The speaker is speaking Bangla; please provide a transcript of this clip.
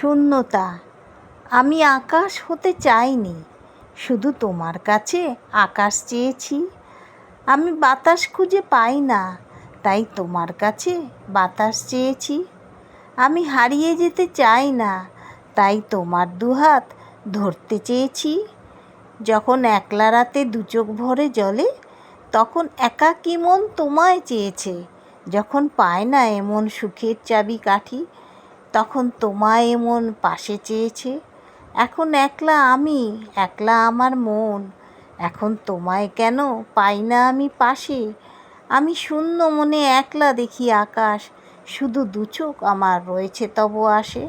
শূন্যতা। আমি আকাশ হতে চাইনি, শুধু তোমার কাছে আকাশ চেয়েছি। আমি বাতাস খুঁজে পাই না, তাই তোমার কাছে বাতাস চেয়েছি। আমি হারিয়ে যেতে চাই না, তাই তোমার দুহাত ধরতে চেয়েছি। যখন একলা রাতে দু চোখ ভরে জলে, তখন একাকী মন তোমায় চেয়েছে? যখন পায় না এমন সুখের চাবি কাঠি তখন তোমায় এমন পাশে চেয়েছে? এখন একলা আমি, একলা আমার মন। এখন তোমায় কেন পাই না আমি পাশে? আমি শূন্য মনে একলা দেখি আকাশ। শুধু দুচোখ আমার রয়েছে তব আসে।